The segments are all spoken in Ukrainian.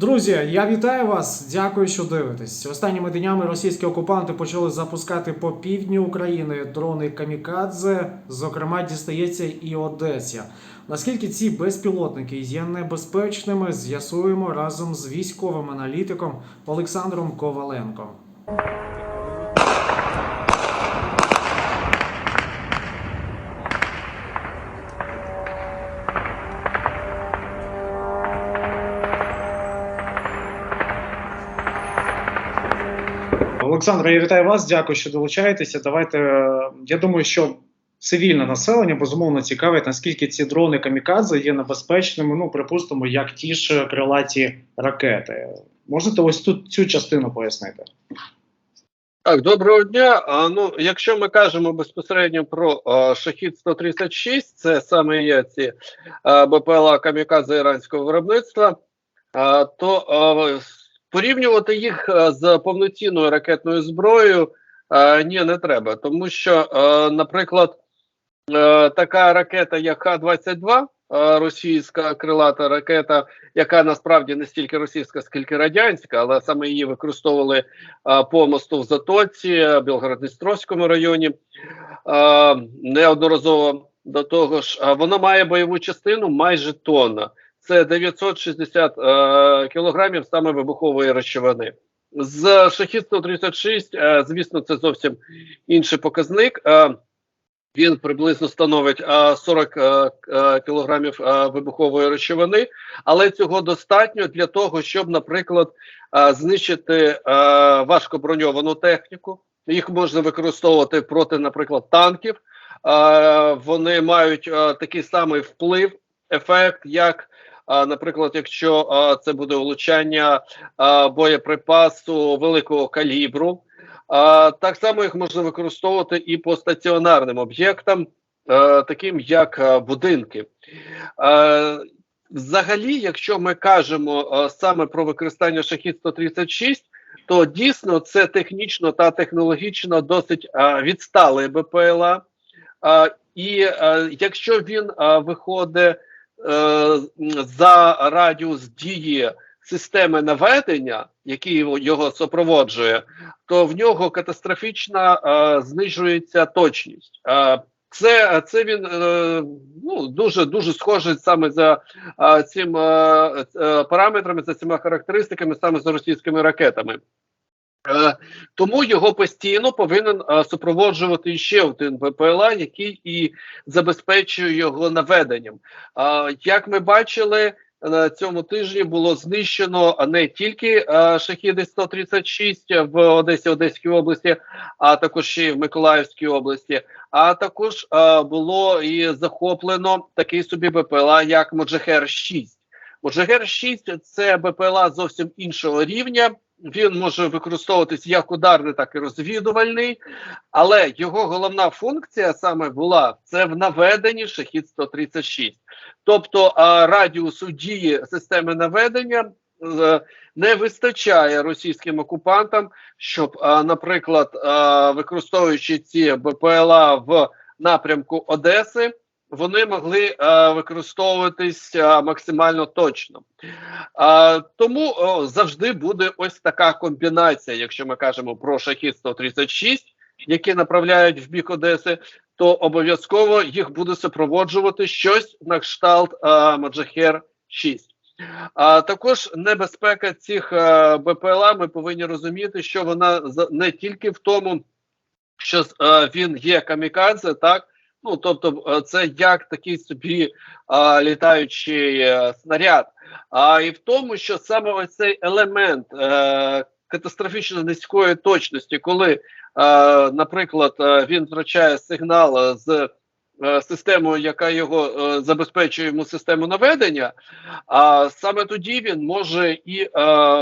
Друзі, я вітаю вас. Дякую, що дивитесь. Останніми днями російські окупанти почали запускати по півдню України дрони камікадзе. Зокрема, дістається і Одеся. Наскільки ці безпілотники є небезпечними, з'ясуємо разом з військовим аналітиком Олександром Коваленком. Олександр, я вітаю вас. Дякую, що долучаєтеся. Давайте е, я думаю, що цивільне населення безумовно цікавить, наскільки ці дрони камікадзе є небезпечними. Ну, припустимо, як ті ж крилаті ракети. Можете ось тут цю частину пояснити? Так, доброго дня. А, ну, якщо ми кажемо безпосередньо про а, шахід 136, це саме є ці а, БПЛА камікадзе іранського виробництва, а, то а, порівнювати їх з повноцінною ракетною зброєю а, ні, не треба. Тому що, а, наприклад, е, така ракета, як Х-22, е, російська крилата ракета, яка насправді не стільки російська, скільки радянська, але саме її використовували по мосту в Затоці, Білгород-Дністровському районі. Неодноразово до того ж, вона має бойову частину майже тонна. Це 960 е, кілограмів саме вибухової речовини. З шахід 136, е, звісно, це зовсім інший показник. Е, він приблизно становить е, 40 е, е, кілограмів е, вибухової речовини, але цього достатньо для того, щоб, наприклад, е, знищити е, важкоброньовану техніку. Їх можна використовувати проти, наприклад, танків. Е, вони мають е, такий самий вплив, ефект, як, наприклад, якщо це буде влучання боєприпасу великого калібру. Так само їх можна використовувати і по стаціонарним об'єктам, таким як будинки. Взагалі, якщо ми кажемо саме про використання шахід 136, то дійсно це технічно та технологічно досить відсталий БПЛА. І якщо він виходить за радіус дії системи наведення, який його- супроводжує, то в нього катастрофічно е, знижується точність. Е, це, це він е, ну, дуже дуже схожий саме за е, цим е, е, параметрами, за цими характеристиками, саме за російськими ракетами. Е, тому його постійно повинен е, супроводжувати ще один БПЛА, який і забезпечує його наведенням. Як ми бачили, на цьому тижні було знищено не тільки е, шахіди 136 в Одесі, Одеській області, а також й в Миколаївській області. А також було і захоплено такий собі БПЛА, як Моджахер 6. Моджахер 6 це БПЛА зовсім іншого рівня. Він може використовуватись як ударний, так і розвідувальний, але його головна функція саме була це в наведенні шахід 136. Тобто а, радіусу дії системи наведення е, не вистачає російським окупантам, щоб, наприклад, використовуючи ці БПЛА в напрямку Одеси, вони могли а, використовуватись а, максимально точно. А, тому о, завжди буде ось така комбінація, якщо ми кажемо про шахід 136, які направляють в бік Одеси, то обов'язково їх буде супроводжувати щось на кшталт а, Маджахер 6. А також небезпека цих а, БПЛА ми повинні розуміти, що вона не тільки в тому, що а, він є камікадзе, так ну тобто, це як такий собі а, літаючий а, снаряд, а і в тому, що саме ось цей елемент е, катастрофічно низької точності, коли, е, наприклад, е, він втрачає сигнал е, з е, системою, яка його е, забезпечує йому систему наведення, а саме тоді він може і е,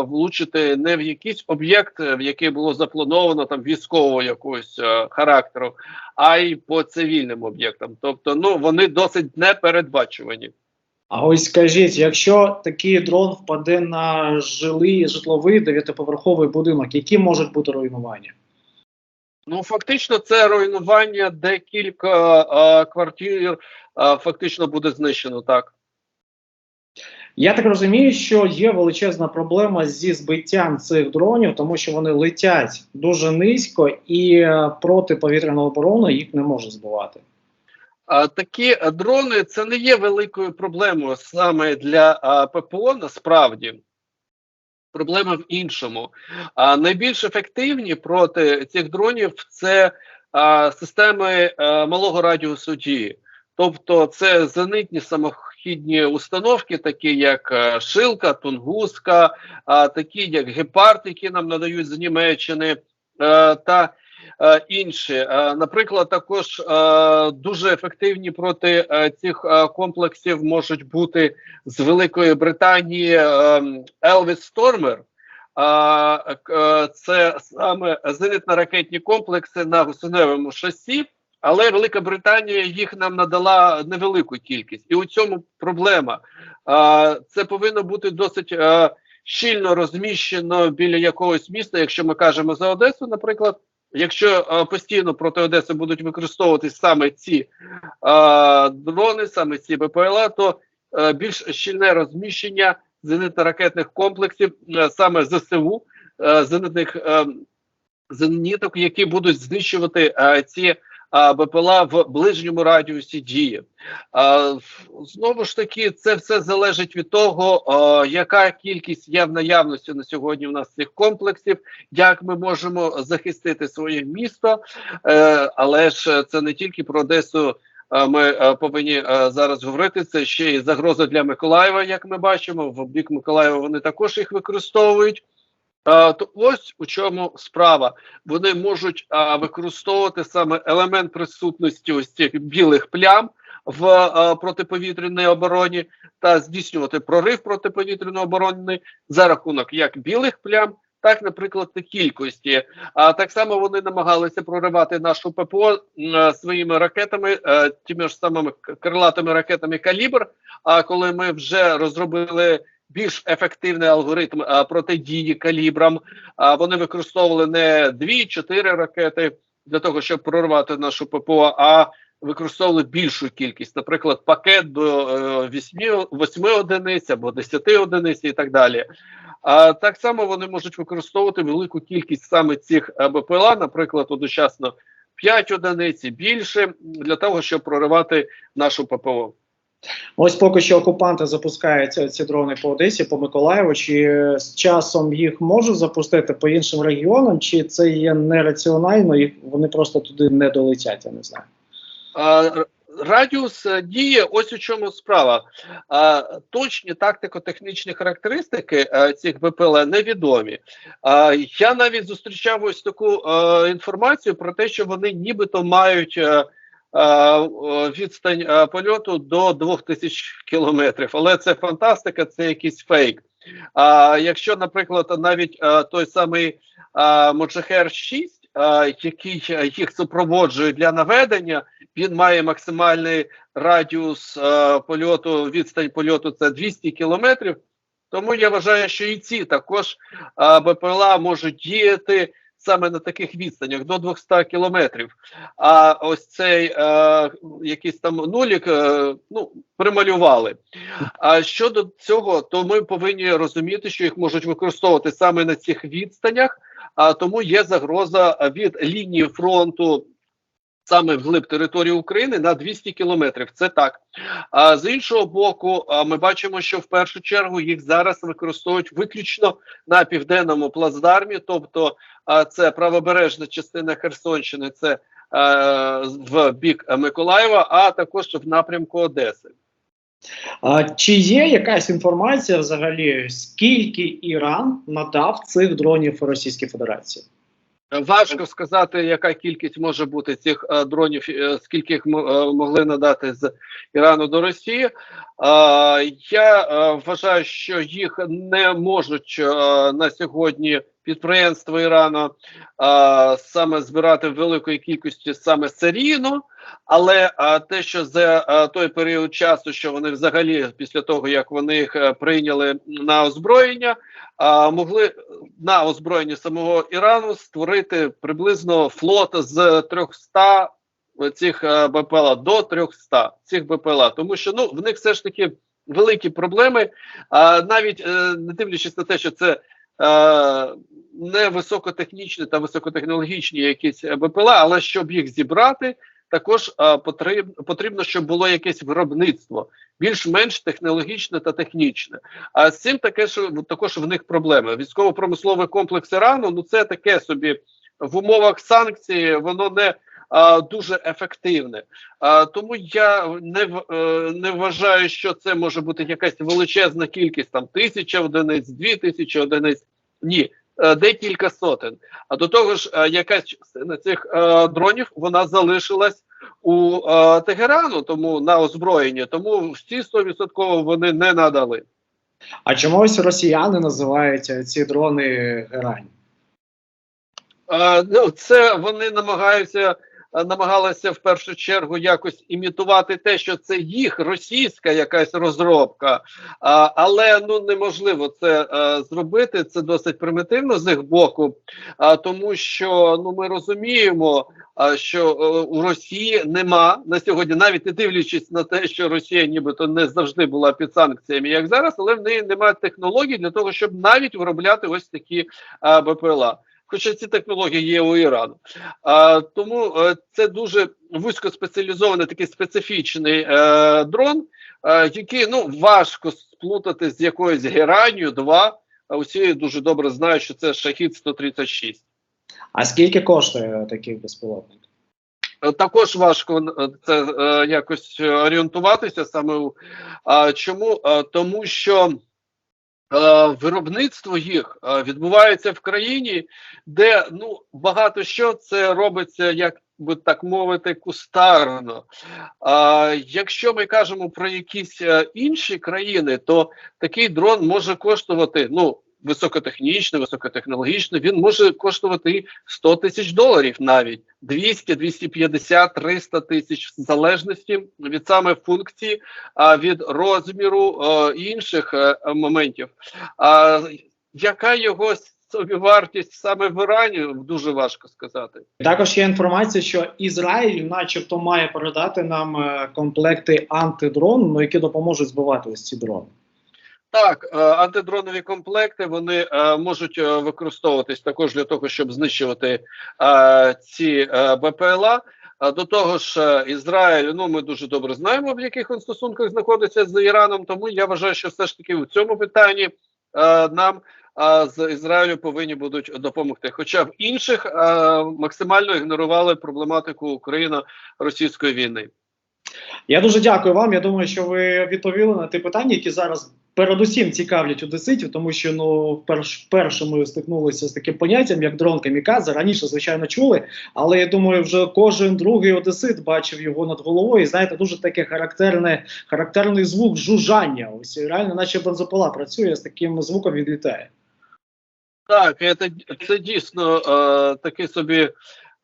влучити не в якийсь об'єкт, в який було заплановано там військового якогось характеру, а й по цивільним об'єктам. Тобто, ну вони досить непередбачувані. А ось скажіть, якщо такий дрон впаде на жилий житловий дев'ятиповерховий будинок, які можуть бути руйнування? Ну, фактично, це руйнування декілька квартир е, фактично буде знищено так. Я так розумію, що є величезна проблема зі збиттям цих дронів, тому що вони летять дуже низько, і е, протиповітряна оборона їх не може збивати. А, такі е, дрони це не є великою проблемою саме для а, ППО. Насправді проблема в іншому. А найбільш ефективні проти цих дронів це а, системи а, малого радіусу дії. Тобто це зенитні самохідні установки, такі як е, Шилка, Тунгуска, а, такі як Гепард, які нам надають з Німеччини, е, та е, інші. Е, Наприклад, також е, дуже ефективні проти е, цих е, комплексів можуть бути з Великої Британії Елвіс Стормер. Е, Це саме зенитно-ракетні комплекси на гусеневому шасі, але Велика Британія їх нам надала невелику кількість, і у цьому проблема. Це повинно бути досить е, щільно розміщено біля якогось міста, якщо ми кажемо за Одесу, наприклад. Якщо е, постійно проти Одеси будуть використовуватись саме ці е, дрони, саме ці БПЛА, то е, більш щільне розміщення зенитно-ракетних комплексів е, саме ЗСУ, е, зенитних е, зеніток, які будуть знищувати е, ці БПЛА в ближньому радіусі дії. Знову ж таки, це все залежить від того, яка кількість є в наявності на сьогодні. У нас цих комплексів, як ми можемо захистити своє місто, е, але ж це не тільки про Одесу. Ми повинні зараз говорити. Це ще й загроза для Миколаєва, як ми бачимо. В бік Миколаєва вони також їх використовують. Е, То ось у чому справа. Вони можуть е, використовувати саме елемент присутності ось цих білих плям в е, протиповітряній обороні та здійснювати прорив протиповітряної оборони за рахунок як білих плям, так, наприклад, кількості. А так само вони намагалися проривати нашу ППО е, своїми ракетами, е, тими ж самими крилатими ракетами калібр. А коли ми вже розробили більш ефективний алгоритм е, протидії калібрам, а вони використовували не 2-4 ракети для того, щоб прорвати нашу ППО, а використовували більшу кількість, наприклад, пакет до е, 8, 8 одиниць або 10 одиниць і так далі. А так само вони можуть використовувати велику кількість саме цих е, БПЛА, наприклад, одночасно 5 одиниць і більше для того, щоб проривати нашу ППО. Ось поки що окупанти запускають ці- дрони по Одесі, по Миколаєву. Чи з часом їх можуть запустити по іншим регіонам, чи це є нераціонально, і вони просто туди не долетять, я не знаю. А, радіус е, дії, ось у чому справа. А, точні тактико-технічні характеристики е, цих БПЛА невідомі. А, я навіть зустрічав ось таку е, інформацію про те, що вони нібито мають. е, Відстань е, польоту до 2000 кілометрів, але це фантастика, це якийсь фейк. А якщо, наприклад, навіть е, той самий е, Моджахер 6, е, який е, їх супроводжує для наведення, він має максимальний радіус е, польоту, відстань польоту це 200 кілометрів. Тому я вважаю, що і ці також е, БПЛА можуть діяти саме на таких відстанях до 200 кілометрів. А ось цей е, якийсь там нулік е, ну, прималювали. А щодо цього, то ми повинні розуміти, що їх можуть використовувати саме на цих відстанях, а тому є загроза від лінії фронту саме вглиб території України на 200 кілометрів. Це так. А з іншого боку, ми бачимо, що в першу чергу їх зараз використовують виключно на південному плацдармі, тобто це правобережна частина Херсонщини, це е, в бік Миколаєва, а також в напрямку Одеси. А чи є якась інформація взагалі, скільки Іран надав цих дронів Російській Федерації? Важко сказати, яка кількість може бути цих е, дронів, е, скільки їх е, могли надати з Ірану до Росії. Е, я е, вважаю, що їх не можуть е, на сьогодні підприємства Ірану е, саме збирати великої кількості саме серійно. Але е, те, що за е, той період часу, що вони взагалі після того, як вони їх е, прийняли на озброєння, а, могли на озброєнні самого Ірану створити приблизно флот з 300 цих е, БПЛА до 300 цих БПЛА, тому що ну в них все ж таки великі проблеми, а навіть е, не дивлячись на те, що це не високотехнічні та високотехнологічні якісь БПЛА, але щоб їх зібрати, також е, потрібно, щоб було якесь виробництво більш-менш технологічне та технічне. А з цим таке ж також в них проблеми. Військово-промисловий комплекс Ірану ну це таке собі в умовах санкцій, воно не дуже ефективне. Тому я не е, не вважаю, що це може бути якась величезна кількість, там тисяча одиниць, дві тисячі одиниць. Ні. е, Декілька сотень. А до того ж, е, якась частина цих е, дронів вона залишилась у е, Тегерану, тому на озброєння, тому всі 100% вони не надали. А чомусь росіяни називають ці дрони герань. Е, ну, це вони намагаються е, намагалися в першу чергу якось імітувати те, що це їх російська якась розробка, а, але ну неможливо це е, зробити. Це досить примітивно з їх боку, а, тому що ну ми розуміємо, а, що е, у Росії нема на сьогодні, навіть не дивлячись на те, що Росія нібито не завжди була під санкціями, як зараз, але в неї немає технологій для того, щоб навіть виробляти ось такі а, БПЛА. Хоча ці технології є у Ірану. А, тому е, це дуже вузькоспеціалізований такий специфічний е, дрон, е, який ну важко сплутати з якоюсь геранню 2. А усі дуже добре знають, що це шахід 136. А скільки коштує такий безпілотник? Е, Також важко е, це е, якось е, орієнтуватися саме а, чому? А, тому що е, виробництво їх е, відбувається в країні, де ну багато що це робиться, як би так мовити, кустарно. А, якщо ми кажемо про якісь е, інші країни, то такий дрон може коштувати ну. Високотехнічно, високотехнологічно, він може коштувати і 100 тисяч доларів навіть 200, 250, 300 тисяч в залежності від саме функції, а від розміру е, інших е, моментів. А яка його собівартість саме в Ірані, дуже важко сказати. Також є інформація, що Ізраїль, начебто, має передати нам е, комплекти антидрон, ну, які допоможуть збивати ось ці дрони. Так, е, антидронові комплекти вони е, можуть е, використовуватись також для того, щоб знищувати ці БПЛА. До того ж, Ізраїль, ну ми дуже добре знаємо, в яких він стосунках знаходиться з Іраном. Тому я вважаю, що все ж таки у цьому питанні нам з Ізраїлю повинні будуть допомогти. Хоча в інших максимально ігнорували проблематику Україно-російської війни. Я дуже дякую вам. Я думаю, що ви відповіли на ті питання, які зараз передусім цікавлять одеситів, тому що ну вперше, вперше ми стикнулися з таким поняттям, як дрон камікадзе. Раніше, звичайно, чули, але я думаю, вже кожен другий одесит бачив його над головою. І знаєте, дуже таке характерне, характерний звук жужжання. Ось реально, наче бензопила працює з таким звуком відлітає. Так, це, це дійсно е, такий собі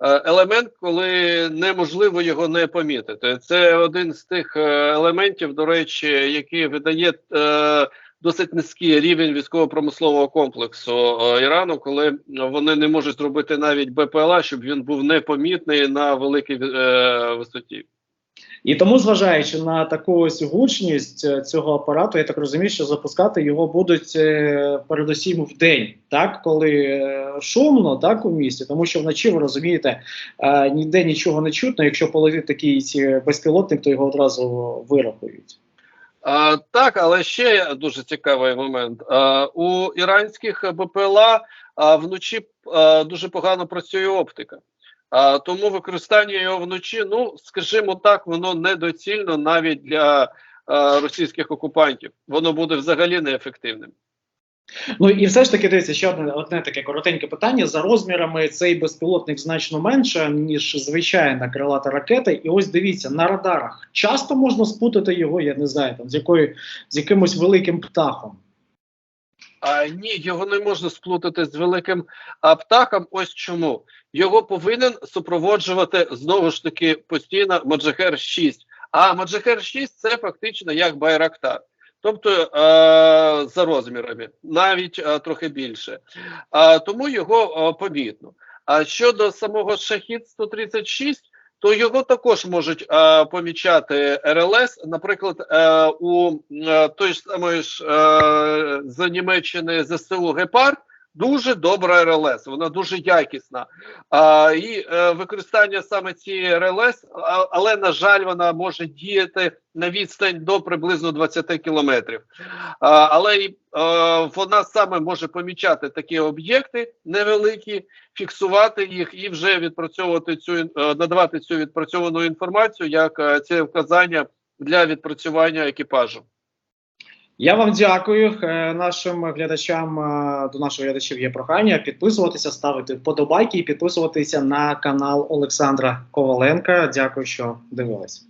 елемент, коли неможливо його не помітити. Це один з тих е, елементів, до речі, який видає е, досить низький рівень військово-промислового комплексу е, Ірану, коли вони не можуть зробити навіть БПЛА, щоб він був непомітний на великій е, висоті. І тому, зважаючи на таку ось гучність е, цього апарату, я так розумію, що запускати його будуть е, передусім в день, так коли е, шумно, так у місті, тому що вночі ви розумієте, ніде нічого не чутно. Якщо полетить такий безпілотник, то його одразу вирахують. А, так, але ще дуже цікавий момент. А, у іранських БПЛА а, вночі а, дуже погано працює оптика. А, тому використання його вночі, ну скажімо так, воно недоцільно навіть для а, російських окупантів. Воно буде взагалі неефективним. Ну і все ж таки дивіться, ще одне одне таке коротеньке питання. За розмірами цей безпілотник значно менше, ніж звичайна крилата ракета. І ось дивіться, на радарах часто можна спутати його, я не знаю, там з якою з якимось великим птахом. А ні, його не можна сплутати з великим а, птахом. Ось чому його повинен супроводжувати знову ж таки постійно Маджахер 6. А Маджахер 6 це фактично як Байрактар. Тобто е, за розмірами, навіть е, трохи більше. А тому його е, помітно. А щодо самого Шахід 136, то його також можуть е, помічати РЛС. Наприклад, е, у е, той ж самої ж е, з Німеччини ЗСУ Гепард дуже добра РЛС, вона дуже якісна. А, і е, використання саме цієї РЛС, а, але на жаль, вона може діяти на відстань до приблизно 20 кілометрів. А, але е, вона саме може помічати такі об'єкти невеликі, фіксувати їх і вже відпрацьовувати цю е, надавати цю відпрацьовану інформацію як е, ці вказання для відпрацювання екіпажу. Я вам дякую. Е, Нашим глядачам е, до наших глядачів є прохання підписуватися, ставити вподобайки і підписуватися на канал Олександра Коваленка. Дякую, що дивились.